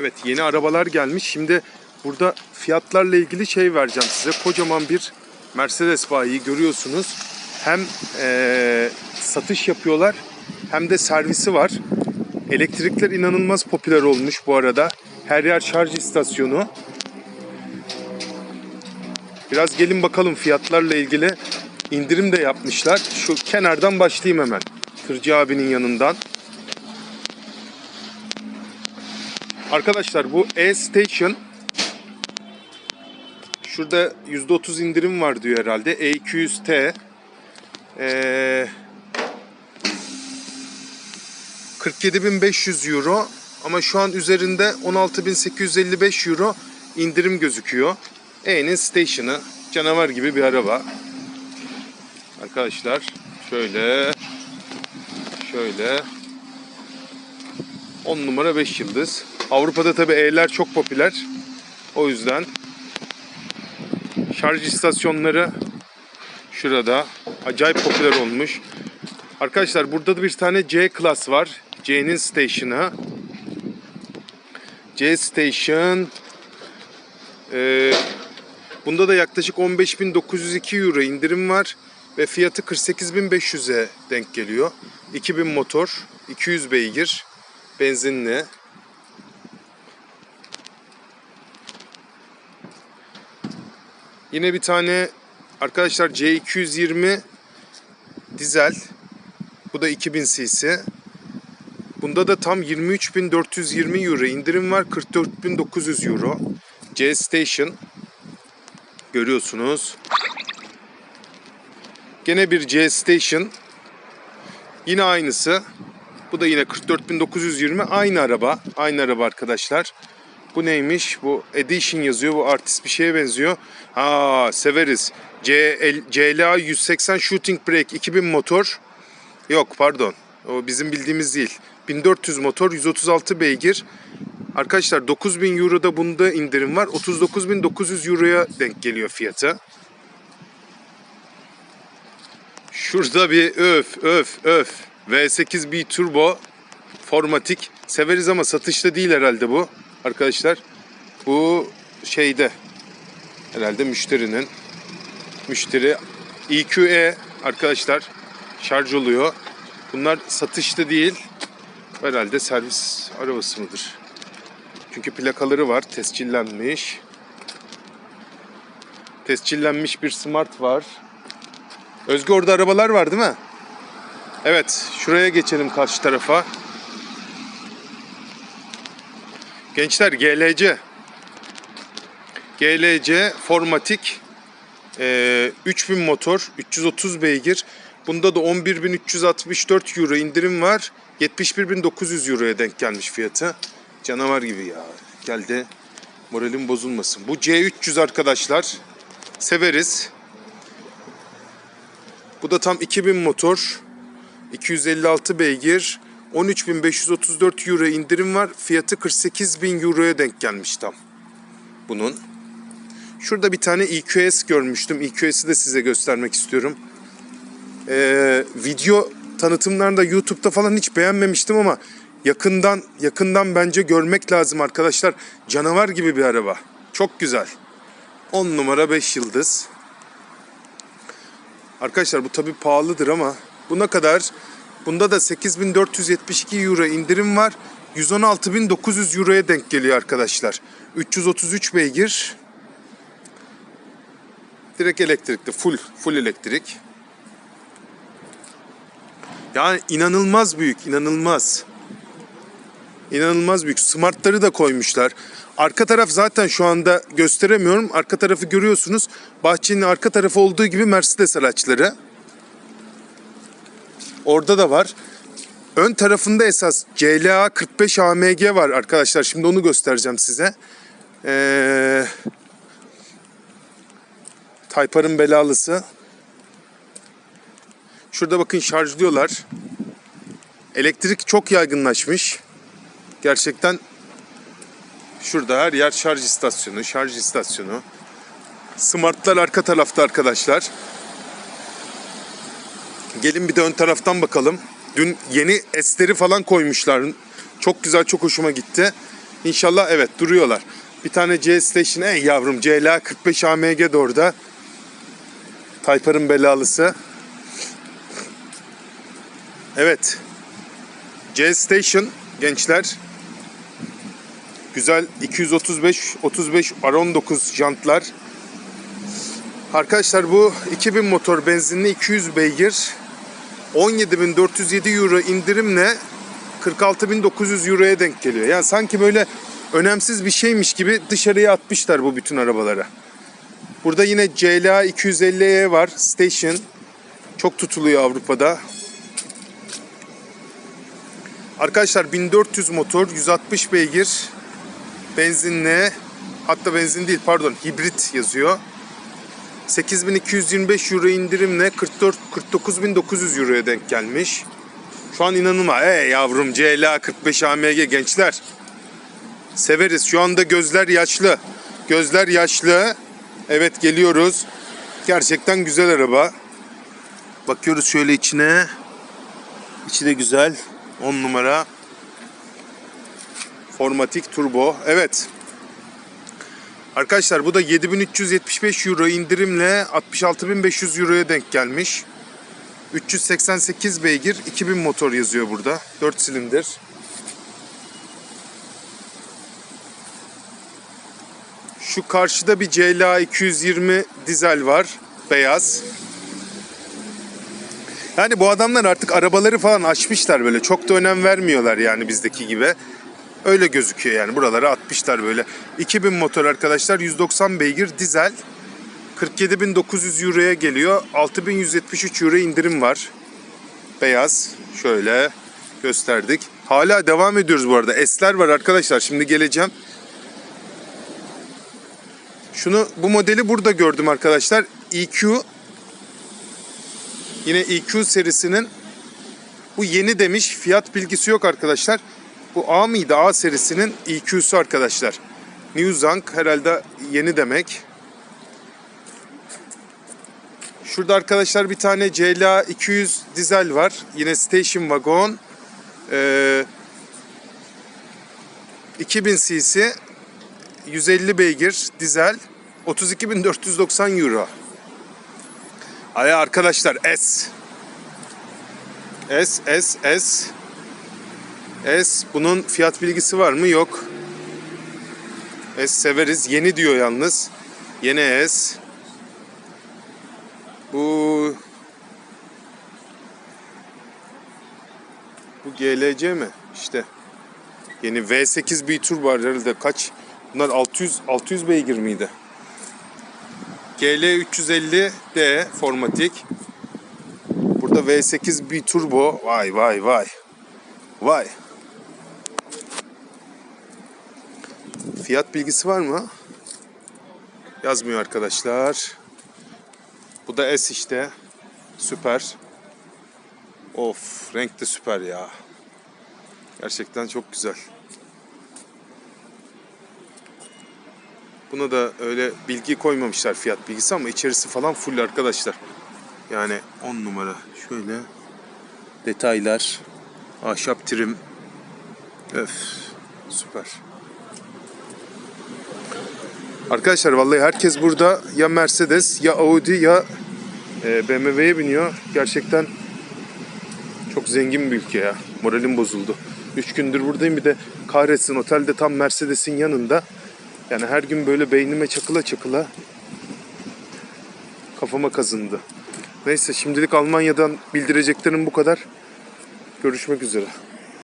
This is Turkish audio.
Evet yeni arabalar gelmiş. Şimdi burada fiyatlarla ilgili şey vereceğim size. Kocaman bir Mercedes bayi görüyorsunuz. Hem eee, satış yapıyorlar hem de servisi var. Elektrikler inanılmaz popüler olmuş bu arada. Her yer şarj istasyonu. Biraz gelin bakalım fiyatlarla ilgili indirim de yapmışlar. Şu kenardan başlayayım hemen. Tırcı abinin yanından. Arkadaşlar bu E-Station Şurada %30 indirim var diyor herhalde. E200T ee, 47.500 euro ama şu an üzerinde 16.855 euro indirim gözüküyor. E'nin station'ı canavar gibi bir araba. Arkadaşlar şöyle şöyle 10 numara 5 yıldız. Avrupa'da tabi E'ler çok popüler. O yüzden şarj istasyonları şurada acayip popüler olmuş. Arkadaşlar burada da bir tane C Class var. C'nin station'ı. C Station ee, bunda da yaklaşık 15.902 euro indirim var ve fiyatı 48.500'e denk geliyor. 2000 motor, 200 beygir, benzinli. Yine bir tane arkadaşlar C220 dizel. Bu da 2000 cc. Bunda da tam 23.420 euro indirim var. 44.900 euro. C Station. Görüyorsunuz. Gene bir C Station. Yine aynısı. Bu da yine 44.920. Aynı araba. Aynı araba arkadaşlar. Bu neymiş? Bu Edition yazıyor. Bu artist bir şeye benziyor. Ha severiz. CL, CLA 180 Shooting Brake 2000 motor. Yok pardon. O bizim bildiğimiz değil. 1400 motor 136 beygir. Arkadaşlar 9000 Euro'da bunda indirim var. 39.900 Euro'ya denk geliyor fiyatı. Şurada bir öf öf öf. V8 B Turbo Formatik. Severiz ama satışta değil herhalde bu. Arkadaşlar bu şeyde herhalde müşterinin müşteri EQE arkadaşlar şarj oluyor. Bunlar satışta değil. Herhalde servis arabası mıdır? Çünkü plakaları var. Tescillenmiş. Tescillenmiş bir Smart var. Özgü orada arabalar var değil mi? Evet. Şuraya geçelim karşı tarafa. Gençler GLC. GLC Formatik. Ee, 3000 motor. 330 beygir. Bunda da 11.364 euro indirim var. 71.900 euroya denk gelmiş fiyatı. Canavar gibi ya. Geldi. Moralim bozulmasın. Bu C300 arkadaşlar. Severiz. Bu da tam 2000 motor. 256 beygir. 13.534 euro indirim var. Fiyatı 48.000 euroya denk gelmiş tam. Bunun. Şurada bir tane EQS görmüştüm. EQS'i de size göstermek istiyorum. Ee, video tanıtımlarında YouTube'da falan hiç beğenmemiştim ama yakından yakından bence görmek lazım arkadaşlar. Canavar gibi bir araba. Çok güzel. 10 numara 5 yıldız. Arkadaşlar bu tabi pahalıdır ama buna kadar bunda da 8472 euro indirim var. 116.900 euroya denk geliyor arkadaşlar. 333 beygir. Direkt elektrikli, full full elektrik. Yani inanılmaz büyük, inanılmaz. İnanılmaz büyük. Smartları da koymuşlar. Arka taraf zaten şu anda gösteremiyorum. Arka tarafı görüyorsunuz. Bahçenin arka tarafı olduğu gibi Mercedes araçları. Orada da var. Ön tarafında esas CLA 45 AMG var arkadaşlar. Şimdi onu göstereceğim size. Ee, Taypar'ın belalısı. Şurada bakın şarjlıyorlar. Elektrik çok yaygınlaşmış. Gerçekten şurada her yer şarj istasyonu, şarj istasyonu. Smartlar arka tarafta arkadaşlar. Gelin bir de ön taraftan bakalım. Dün yeni esleri falan koymuşlar. Çok güzel, çok hoşuma gitti. İnşallah evet duruyorlar. Bir tane C Station ey yavrum CLA 45 AMG de orada. Taypar'ın belalısı. Evet. C Station gençler. Güzel 235 35 R19 jantlar. Arkadaşlar bu 2000 motor benzinli 200 beygir 17.407 euro indirimle 46.900 euroya denk geliyor. Yani sanki böyle önemsiz bir şeymiş gibi dışarıya atmışlar bu bütün arabalara. Burada yine CLA 250E var. Station. Çok tutuluyor Avrupa'da. Arkadaşlar 1400 motor, 160 beygir. Benzinli. Hatta benzin değil pardon hibrit yazıyor. 8225 euro indirimle 44 49900 euroya denk gelmiş. Şu an inanılmaz. Ey yavrum CLA 45 AMG gençler. Severiz. Şu anda gözler yaşlı. Gözler yaşlı. Evet geliyoruz. Gerçekten güzel araba. Bakıyoruz şöyle içine. İçi de güzel. 10 numara. Formatik turbo. Evet. Arkadaşlar bu da 7375 euro indirimle 66500 euroya denk gelmiş. 388 beygir 2000 motor yazıyor burada. 4 silindir. Şu karşıda bir CLA 220 dizel var. Beyaz. Yani bu adamlar artık arabaları falan açmışlar böyle. Çok da önem vermiyorlar yani bizdeki gibi. Öyle gözüküyor yani. Buralara atmışlar böyle. 2000 motor arkadaşlar. 190 beygir dizel. 47.900 euroya geliyor. 6173 euro indirim var. Beyaz. Şöyle gösterdik. Hala devam ediyoruz bu arada. Esler var arkadaşlar. Şimdi geleceğim. Şunu bu modeli burada gördüm arkadaşlar. EQ Yine EQ serisinin bu yeni demiş. Fiyat bilgisi yok arkadaşlar. Bu A mıydı? A serisinin EQ'su arkadaşlar. New Zang herhalde yeni demek. Şurada arkadaşlar bir tane CLA 200 dizel var. Yine station wagon. Ee, 2000 cc 150 beygir dizel 32.490 euro. Ay arkadaşlar S. S S S S bunun fiyat bilgisi var mı? Yok. S severiz. Yeni diyor yalnız. Yeni S. Bu Bu GLC mi? İşte. Yeni V8 B-Tur var herhalde. Kaç? Bunlar 600 600 beygir miydi? GL 350D formatik. Burada V8 B turbo. Vay vay vay. Vay. Fiyat bilgisi var mı? Yazmıyor arkadaşlar. Bu da S işte. Süper. Of renk de süper ya. Gerçekten çok güzel. Buna da öyle bilgi koymamışlar fiyat bilgisi ama içerisi falan full arkadaşlar. Yani 10 numara. Şöyle detaylar, ahşap trim. Öf süper. Arkadaşlar vallahi herkes burada ya Mercedes ya Audi ya e, BMW'ye biniyor. Gerçekten çok zengin bir ülke ya. Moralim bozuldu. 3 gündür buradayım bir de kahretsin otelde tam Mercedes'in yanında. Yani her gün böyle beynime çakıla çakıla kafama kazındı. Neyse şimdilik Almanya'dan bildireceklerim bu kadar. Görüşmek üzere.